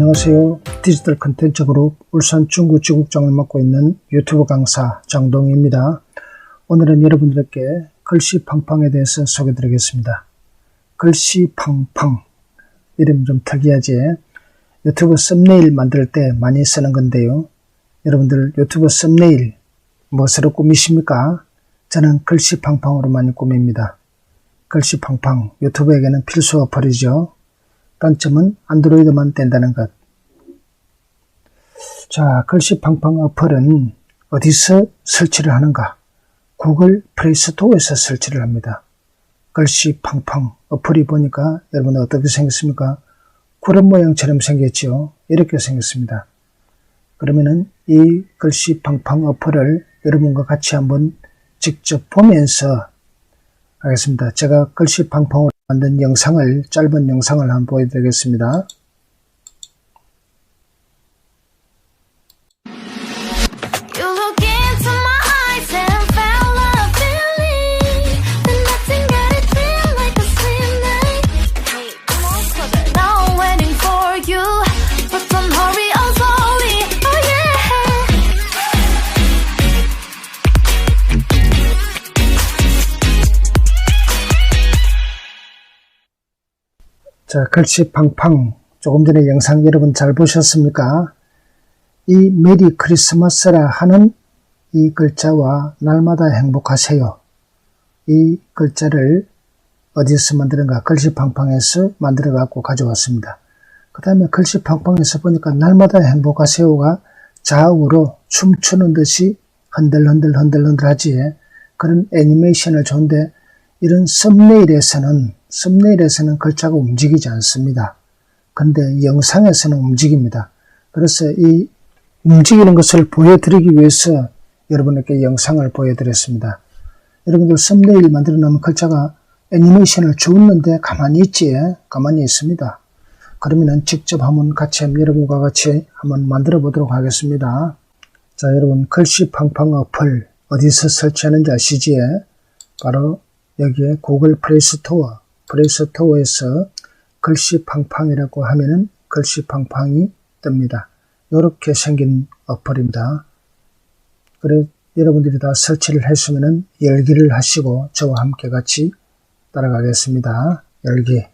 안녕하세요. 디지털 컨텐츠 그룹 울산 중구 지국장을 맡고 있는 유튜브 강사 장동희입니다. 오늘은 여러분들께 글씨 팡팡에 대해서 소개해 드리겠습니다. 글씨 팡팡 이름 좀 특이하지? 유튜브 썸네일 만들 때 많이 쓰는 건데요. 여러분들 유튜브 썸네일 무엇으로 꾸미십니까? 저는 글씨 팡팡으로 많이 꾸밉니다. 글씨 팡팡 유튜브에게는 필수 어플이죠. 단점은 안드로이드만 된다는 것. 자, 글씨 팡팡 어플은 어디서 설치를 하는가? 구글 플레이스토어에서 설치를 합니다. 글씨 팡팡 어플이 보니까 여러분 어떻게 생겼습니까? 구름 모양처럼 생겼죠. 이렇게 생겼습니다. 그러면은 이 글씨 팡팡 어플을 여러분과 같이 한번 직접 보면서 하겠습니다. 제가 글씨 팡팡으로 만든 영상을 짧은 영상을 한번 보여드리겠습니다. 자, 글씨 팡팡. 조금 전에 영상 여러분 잘 보셨습니까? 이 메리 크리스마스라 하는 이 글자와 날마다 행복하세요. 이 글자를 어디서 만드는가? 글씨 팡팡에서 만들어 갖고 가져왔습니다. 그 다음에 글씨 팡팡에서 보니까 날마다 행복하세요가 좌우로 춤추는 듯이 흔들흔들 흔들흔들 하지 그런 애니메이션을 좋은데 이런 썸네일에서는 썸네일에서는 글자가 움직이지 않습니다. 근데 영상에서는 움직입니다. 그래서 이 움직이는 것을 보여드리기 위해서 여러분에게 영상을 보여드렸습니다. 여러분들 썸네일 만들어 놓으면 글자가 애니메이션을 주었는데 가만히 있지 가만히 있습니다. 그러면은 직접 한번 같이 여러분과 같이 한번 만들어 보도록 하겠습니다. 자 여러분 글씨 팡팡 어플 어디서 설치하는지 아시지? 바로 여기에 구글 플레이 스토어 플레이스토어에서 글씨 팡팡이라고 하면은 글씨 팡팡이 뜹니다. 이렇게 생긴 어플입니다. 그래 여러분들이 다 설치를 했으면은 열기를 하시고 저와 함께 같이 따라가겠습니다. 열기.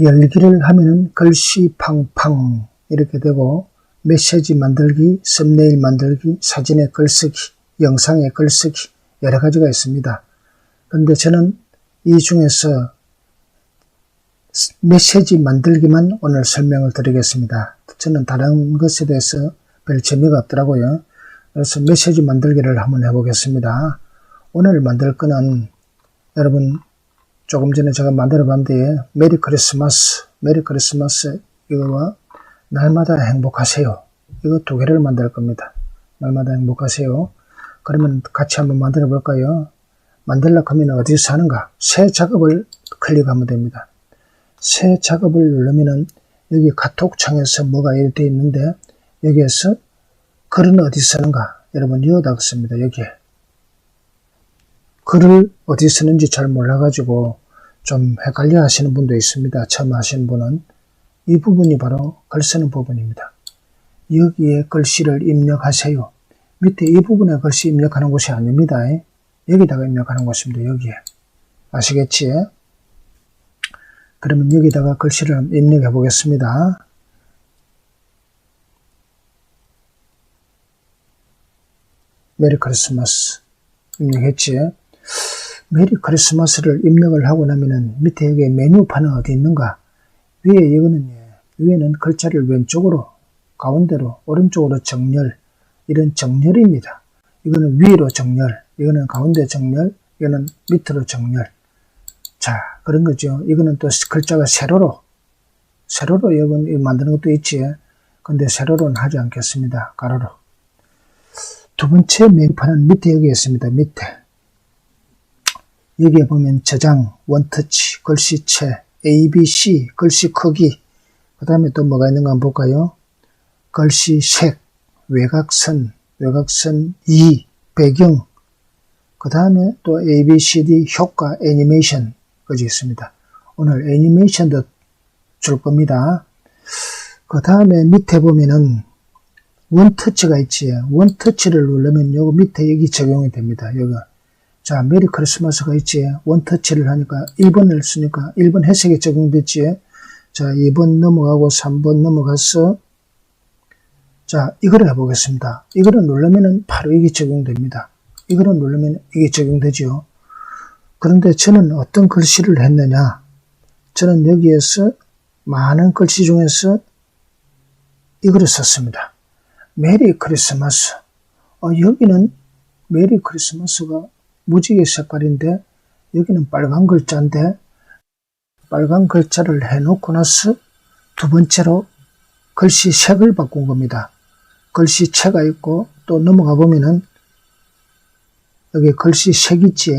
열기를 하면은 글씨 팡팡 이렇게 되고 메시지 만들기, 썸네일 만들기, 사진에 글쓰기, 영상에 글쓰기 여러 가지가 있습니다. 근데 저는 이 중에서 메시지 만들기만 오늘 설명을 드리겠습니다. 저는 다른 것에 대해서 별 재미가 없더라고요. 그래서 메시지 만들기를 한번 해보겠습니다. 오늘 만들 거는 여러분 조금 전에 제가 만들어 봤는데 메리 크리스마스, 메리 크리스마스 이거와 날마다 행복하세요. 이거 두 개를 만들 겁니다. 날마다 행복하세요. 그러면 같이 한번 만들어 볼까요? 만들려고 하면 어디서 하는가? 새 작업을 클릭하면 됩니다. 새 작업을 누르면은 여기 카톡 창에서 뭐가 이렇게 있는데 여기에서 글은 어디 쓰는가? 여러분 여기다가 씁니다. 여기에. 글을 어디 쓰는지 잘 몰라가지고 좀 헷갈려 하시는 분도 있습니다. 처음 하시는 분은 이 부분이 바로 글 쓰는 부분입니다. 여기에 글씨를 입력하세요. 밑에 이 부분에 글씨 입력하는 곳이 아닙니다. 여기다가 입력하는 곳입니다. 여기에. 아시겠지? 그러면 여기다가 글씨를 입력해 보겠습니다. 메리 크리스마스 입력했지? 메리 크리스마스를 입력을 하고 나면은 밑에 여기 메뉴판은 어디 있는가? 위에 이거는 예, 위에는 글자를 왼쪽으로 가운데로 오른쪽으로 정렬 이런 정렬입니다. 이거는 위로 정렬 이거는 가운데 정렬 이거는 밑으로 정렬 자 그런 거죠. 이거는 또 글자가 세로로 세로로 여러분 만드는 것도 있지. 근데 세로로는 하지 않겠습니다. 가로로. 두 번째 메뉴판은 밑에 여기 있습니다. 밑에. 여기에 보면 저장, 원터치, 글씨체, ABC, 글씨 크기, 그 다음에 또 뭐가 있는가 한번 볼까요? 글씨 색, 외곽선, 외곽선 2, 배경, 그 다음에 또 ABCD 효과, 애니메이션, 까지 있습니다. 오늘 애니메이션도 줄 겁니다. 그 다음에 밑에 보면은 원터치가 있지. 원터치를 누르면 요 밑에 여기 적용이 됩니다. 여기. 자, 메리 크리스마스가 있지. 원터치를 하니까 1번을 쓰니까 1번 해석에 적용됐지. 자, 2번 넘어가고 3번 넘어가서 자, 이거를 해보겠습니다. 이거를 누르면은 바로 이게 적용됩니다. 이거를 누르면 이게 적용되죠. 그런데 저는 어떤 글씨를 했느냐? 저는 여기에서 많은 글씨 중에서 이거를 썼습니다. 메리 크리스마스. 어, 여기는 메리 크리스마스가 무지개 색깔인데 여기는 빨간 글자인데 빨간 글자를 해놓고 나서 두 번째로 글씨 색을 바꾼 겁니다. 글씨 체가 있고 또 넘어가 보면은 여기 글씨 색 있지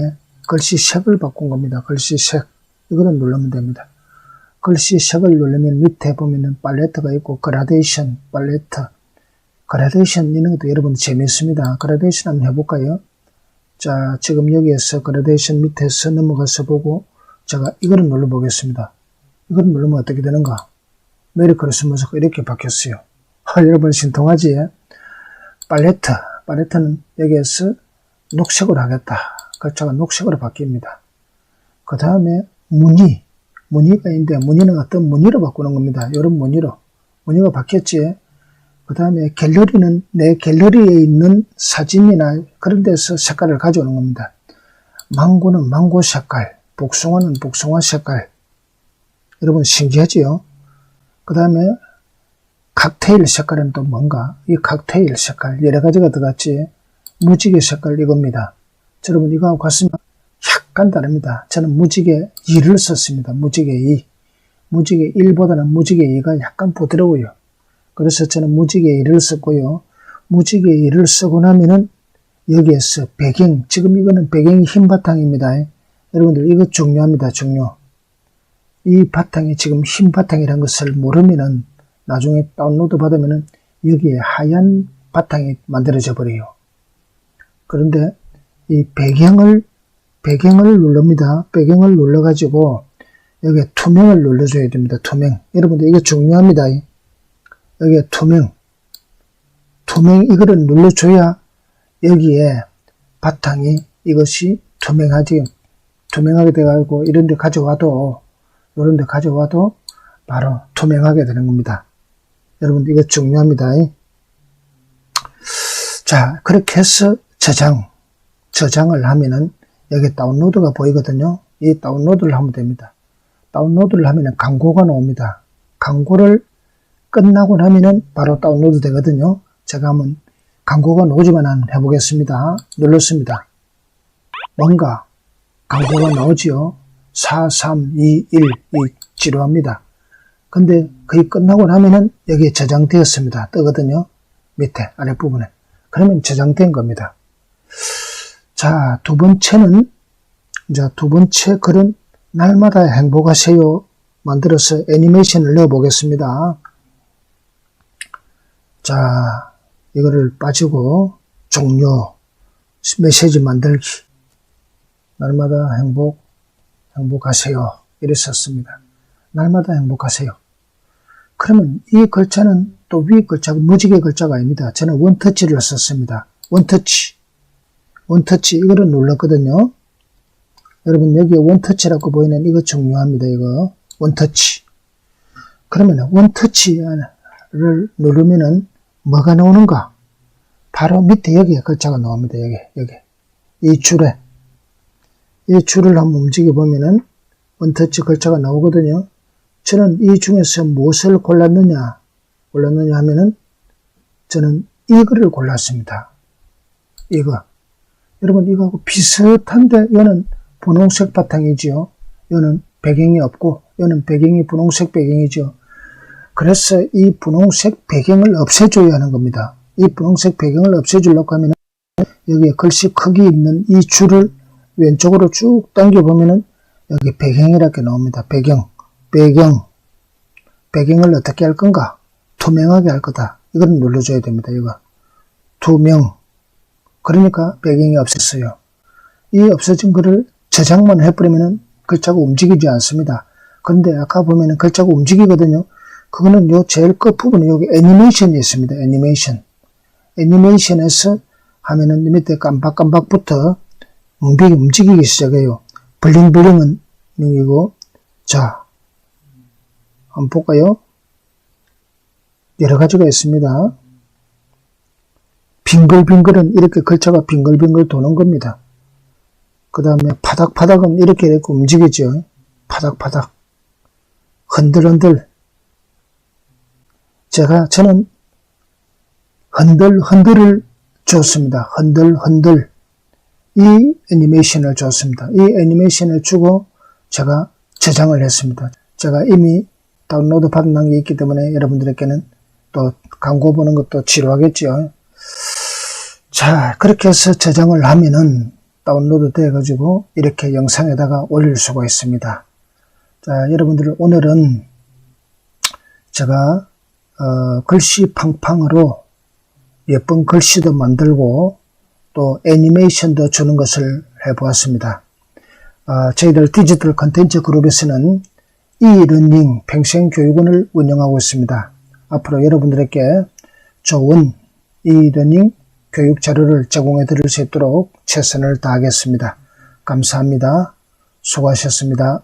글씨 색을 바꾼 겁니다. 글씨 색 이거를 누르면 됩니다. 글씨 색을 누르면 밑에 보면은 팔레트가 있고 그라데이션 팔레트 그라데이션 이런 것도 여러분 재미있습니다. 그라데이션 한번 해볼까요? 자 지금 여기에서 그라데이션 밑에서 넘어가서 보고 제가 이거를 눌러 보겠습니다. 이걸 누르면 어떻게 되는가? 메리 크리스마스가 이렇게 바뀌었어요. 아, 여러분 신통하지? 팔레트, 팔레트는 여기에서 녹색으로 하겠다. 글자가 녹색으로 바뀝니다. 그 다음에 무늬, 무늬가 있는데 무늬는 어떤 무늬로 바꾸는 겁니다. 이런 무늬로. 무늬가 바뀌었지? 그 다음에 갤러리는 내 갤러리에 있는 사진이나 그런 데서 색깔을 가져오는 겁니다. 망고는 망고 색깔, 복숭아는 복숭아 색깔. 여러분 신기하지요? 그 다음에 칵테일 색깔은 또 뭔가? 이 칵테일 색깔 여러 가지가 들어갔지. 무지개 색깔 이겁니다. 여러분 이거하고 같으면 약간 다릅니다. 저는 무지개 2를 썼습니다. 무지개 2. 무지개 1보다는 무지개 2가 약간 부드러워요. 그래서 저는 무지개 2를 썼고요. 무지개 2를 쓰고 나면은 여기에서 배경, 지금 이거는 배경이 흰 바탕입니다. 여러분들 이거 중요합니다. 중요. 이 바탕이 지금 흰 바탕이라는 것을 모르면은 나중에 다운로드 받으면은 여기에 하얀 바탕이 만들어져 버려요. 그런데 이 배경을 배경을 누릅니다. 배경을 눌러 가지고 여기에 투명을 눌러줘야 됩니다. 투명. 여러분들 이게 중요합니다. 여기에 투명. 투명 이거를 눌러줘야 여기에 바탕이 이것이 투명하지 투명하게 돼가지고 이런 데 가져와도 이런 데 가져와도 바로 투명하게 되는 겁니다. 여러분 이거 중요합니다. 자 그렇게 해서 저장 저장을 하면은 여기 다운로드가 보이거든요. 이 다운로드를 하면 됩니다. 다운로드를 하면은 광고가 나옵니다. 광고를 끝나고 나면은 바로 다운로드 되거든요. 제가 한번 광고가 나오지만 해보겠습니다. 눌렀습니다. 뭔가 광고가 나오지요. 4, 3, 2, 1, 2 지루합니다. 근데 거의 끝나고 나면은 여기에 저장되었습니다. 뜨거든요. 밑에 아랫부분에. 그러면 저장된 겁니다. 자, 두 번째는 이제 두 번째 글은 날마다 행복하세요 만들어서 애니메이션을 넣어 보겠습니다. 자, 이거를 빠지고 종료 메시지 만들기 날마다 행복 행복하세요 이래 썼습니다. 날마다 행복하세요. 그러면 이 글자는 또 위 글자가 무지개 글자가 아닙니다. 저는 원터치를 썼습니다. 원터치 원터치 이거를 눌렀거든요. 여러분 여기에 원터치라고 보이는 이거 중요합니다. 이거 원터치 그러면 원터치를 누르면은 뭐가 나오는가? 바로 밑에 여기에 글자가 나옵니다. 여기, 여기. 이 줄에. 이 줄을 한번 움직여 보면은 원터치 글자가 나오거든요. 저는 이 중에서 무엇을 골랐느냐? 골랐느냐 하면은 저는 이거를 골랐습니다. 이거. 여러분 이거하고 비슷한데 이거는 분홍색 바탕이지요. 이거는 배경이 없고 이거는 배경이 분홍색 배경이죠. 그래서 이 분홍색 배경을 없애줘야 하는 겁니다. 이 분홍색 배경을 없애주려고 하면 여기에 글씨 크기 있는 이 줄을 왼쪽으로 쭉 당겨보면은 여기 배경이라게 나옵니다. 배경, 배경, 배경을 어떻게 할 건가? 투명하게 할 거다. 이걸 눌러줘야 됩니다. 이거 투명. 그러니까 배경이 없었어요. 이 없어진 글을 저장만 해버리면은 글자가 움직이지 않습니다. 그런데 아까 보면은 글자가 움직이거든요. 그거는 요 제일 끝부분에 여기 애니메이션이 있습니다. 애니메이션. 애니메이션에서 하면은 밑에 깜박깜박부터 움직이, 움직이기 시작해요. 블링블링은 이고 자, 한번 볼까요? 여러 가지가 있습니다. 빙글빙글은 이렇게 글자가 빙글빙글 도는 겁니다. 그 다음에 파닥파닥은 이렇게 이렇게 움직이죠. 파닥파닥. 흔들흔들. 제가, 저는 흔들흔들을 줬습니다. 흔들흔들. 이 애니메이션을 줬습니다. 이 애니메이션을 주고 제가 저장을 했습니다. 제가 이미 다운로드 받은 게 있기 때문에 여러분들에게는 또 광고 보는 것도 지루하겠죠. 자, 그렇게 해서 저장을 하면은 다운로드 돼 가지고 이렇게 영상에다가 올릴 수가 있습니다. 자, 여러분들 오늘은 제가 어, 글씨 팡팡으로 예쁜 글씨도 만들고 또 애니메이션도 주는 것을 해보았습니다. 어, 저희들 디지털 컨텐츠 그룹에서는 이러닝 평생교육원을 운영하고 있습니다. 앞으로 여러분들에게 좋은 이러닝 교육 자료를 제공해 드릴 수 있도록 최선을 다하겠습니다. 감사합니다. 수고하셨습니다.